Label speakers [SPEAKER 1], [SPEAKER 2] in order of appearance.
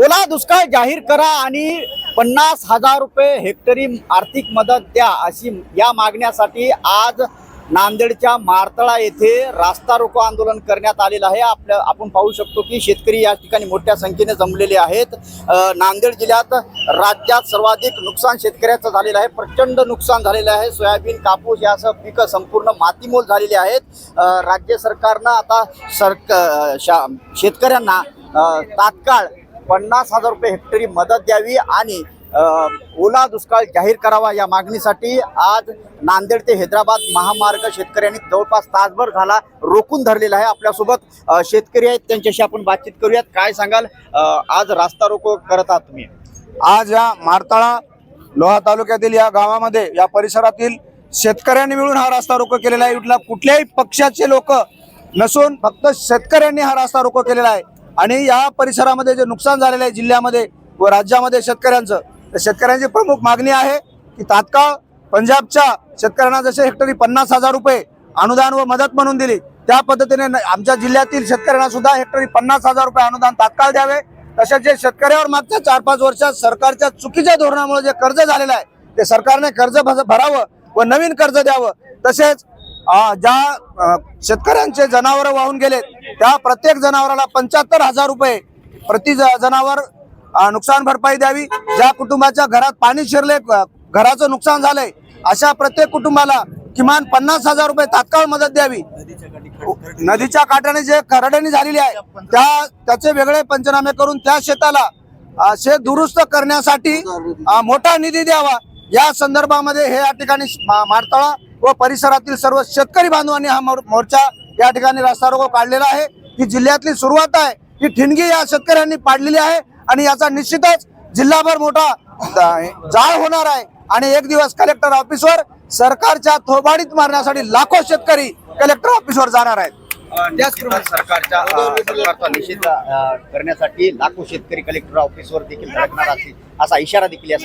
[SPEAKER 1] ओला दुष्काळ जाहीर करा आणि पन्नास हजार रुपये हेक्टरी आर्थिक मदत द्या अशी या मागण्यासाठी आज नांदेडच्या मारतळा येथे रास्ता रोको आंदोलन करण्यात आलेलं आहे. आपल्या आपण पाहू शकतो की शेतकरी या ठिकाणी मोठ्या संख्येने जमलेले आहेत. नांदेड जिल्ह्यात राज्यात सर्वाधिक नुकसान शेतकऱ्याचं झालेलं आहे. प्रचंड नुकसान झालेलं आहे. सोयाबीन कापूस यासह पिकं संपूर्ण मातीमोल झालेली आहेत. राज्य सरकारनं आता सरक शा शेतकऱ्यांना तात्काळ पन्नास हजार रुपये हेक्टरी मदत द्यावी आणि ओला दुष्काळ जाहीर करावा या मागणीसाठी आज नांदेड ते हैदराबाद महामार्ग शेतकऱ्यांनी जवळपास तासभर झाला रोखून धरलेला आहे. आपल्यासोबत शेतकरी आहेत. त्यांच्याशी आपण बातचीत करूयात. काय सांगाल? आज रास्ता रोको करत आहात तुम्ही.
[SPEAKER 2] आज या मारताळा लोहा तालुक्यातील या गावामध्ये या परिसरातील शेतकऱ्यांनी मिळून हा रास्ता रोको केलेला आहे. कुठल्याही पक्षाचे लोक नसून फक्त शेतकऱ्यांनी हा रास्ता रोको केलेला आहे. आणि या परिसरामध्ये जे नुकसान झालेलं आहे जिल्ह्यामध्ये व राज्यामध्ये शेतकऱ्यांचं तर शेतकऱ्यांची प्रमुख मागणी आहे की तात्काळ पंजाबच्या शेतकऱ्यांना जसे हेक्टरी पन्नास हजार रुपये अनुदान व मदत म्हणून दिली त्या पद्धतीने आमच्या जिल्ह्यातील शेतकऱ्यांना सुद्धा हेक्टरी पन्नास हजार रुपये अनुदान तात्काळ द्यावे. तसेच जे शेतकऱ्यावर मागच्या चार पाच वर्षात सरकारच्या चुकीच्या धोरणामुळे जे कर्ज झालेलं आहे ते सरकारने कर्ज भरावं व नवीन कर्ज द्यावं. तसेच ज्या शेतकऱ्यांचे जनावरं वाहून गेलेत त्या प्रत्येक जनावराला पंच्याहत्तर हजार रुपये प्रति ज- जनावर नुकसान भरपाई द्यावी. ज्या कुटुंबाच्या घरात पाणी शिरले घराचं नुकसान झालंय अशा प्रत्येक कुटुंबाला किमान पन्नास हजार रुपये तात्काळ मदत द्यावी. नदीच्या काठाने जे खरडणी झालेली आहे त्या त्याचे वेगळे पंचनामे करून त्या शेताला शेत दुरुस्त करण्यासाठी मोठा निधी द्यावा. या संदर्भामध्ये हे या ठिकाणी मारतळा व परिसरातील सर्व शेतकरी बांधवांनी हा मोर्चा या ठिकाणी रस्ता रोको काढलेला आहे. ही जिल्ह्यातली सुरुवात आहे. ही ठिणगी या शेतकऱ्यांनी पाडलेली आहे आणि याचा निश्चितच जिल्हाभर मोठा जाळ होणार आहे. आणि एक दिवस कलेक्टर ऑफिसवर सरकारच्या थोबाडीत मारण्यासाठी लाखो शेतकरी कलेक्टर ऑफिसवर जाणार आहेत.
[SPEAKER 1] सरकारच्या सरकारचा निषेध करण्यासाठी लाखो शेतकरी कलेक्टर ऑफिसवर देखील धडकणार असतील असा इशारा देखील या